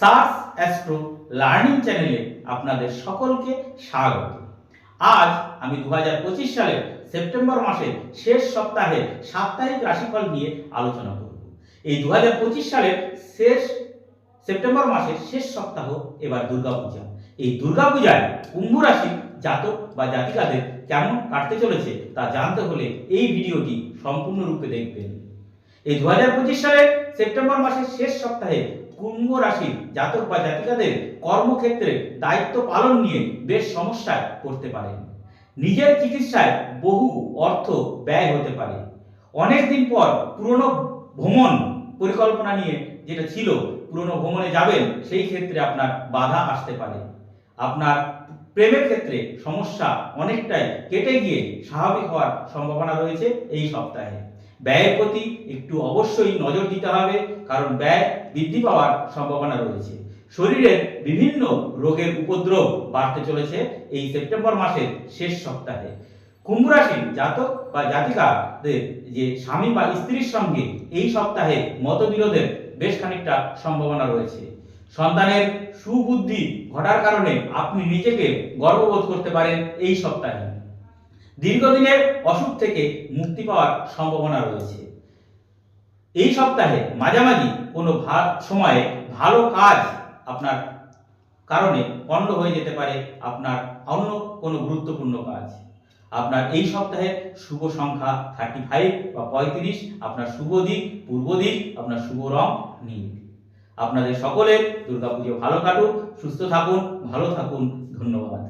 SARS astro learning চ্যানেলে আপনাদের সকলকে স্বাগত। আজ আমি দু হাজার পঁচিশ সালের সেপ্টেম্বর মাসের শেষ সপ্তাহে সাপ্তাহিক রাশিফল নিয়ে আলোচনা করব। এই দু হাজার পঁচিশ সালের শেষ সেপ্টেম্বর মাসের শেষ সপ্তাহ এবার দুর্গাপূজা। এই দুর্গাপূজায় কুম্ভ রাশি জাতক বা জাতিকাদের কেমন কাটতে চলেছে তা জানতে হলে এই ভিডিওটি সম্পূর্ণরূপে দেখবেন। এই দু পঁচিশ সালের সেপ্টেম্বর মাসের শেষ সপ্তাহে কুম্ভ রাশির জাতক বা জাতিকাদের কর্মক্ষেত্রে দায়িত্ব পালন নিয়ে বেশ সমস্যায় পড়তে পারেন নিজের চিকিৎসায় বহু অর্থ ব্যয় হতে পারে। অনেকদিন পর পুরনো ভ্রমণ পরিকল্পনা নিয়ে যেটা ছিল পুরনো ভ্রমণে যাবেন, সেই ক্ষেত্রে আপনার বাধা আসতে পারে। আপনার প্রেমের ক্ষেত্রে সমস্যা অনেকটাই কেটে গিয়ে স্বাভাবিক হওয়ার সম্ভাবনা রয়েছে এই সপ্তাহে। ব্যয়ের প্রতি একটু অবশ্যই নজর দিতে হবে, কারণ ব্যয় বৃদ্ধি পাওয়ার সম্ভাবনা রয়েছে। শরীরের বিভিন্ন রোগের উপদ্রব বাড়তে চলেছে এই সেপ্টেম্বর মাসের শেষ সপ্তাহে। কুম্ভ রাশির জাতক বা জাতিকাদের যে স্বামী বা স্ত্রীর সঙ্গে এই সপ্তাহে মতবিরোধের বেশ খানিকটা সম্ভাবনা রয়েছে। সন্তানের সুবুদ্ধি ঘটার কারণে আপনি নিজেকে গর্ববোধ করতে পারেন এই সপ্তাহে। দীর্ঘদিনের অসুখ থেকে মুক্তি পাওয়ার সম্ভাবনা রয়েছে। এই সপ্তাহে মাঝামাঝি কোনো সময়ে ভালো কাজ আপনার কারণে পণ্ড হয়ে যেতে পারে আপনার অন্য কোনো গুরুত্বপূর্ণ কাজ। আপনার এই সপ্তাহে শুভ সংখ্যা থার্টি ফাইভ বা পঁয়ত্রিশ, আপনার শুভ দিক, পূর্ব দিক, আপনার শুভ রং, নীল। আপনাদের সকলের দুর্গাপুজো ভালো কাটুক, সুস্থ থাকুন, ভালো থাকুন, ধন্যবাদ।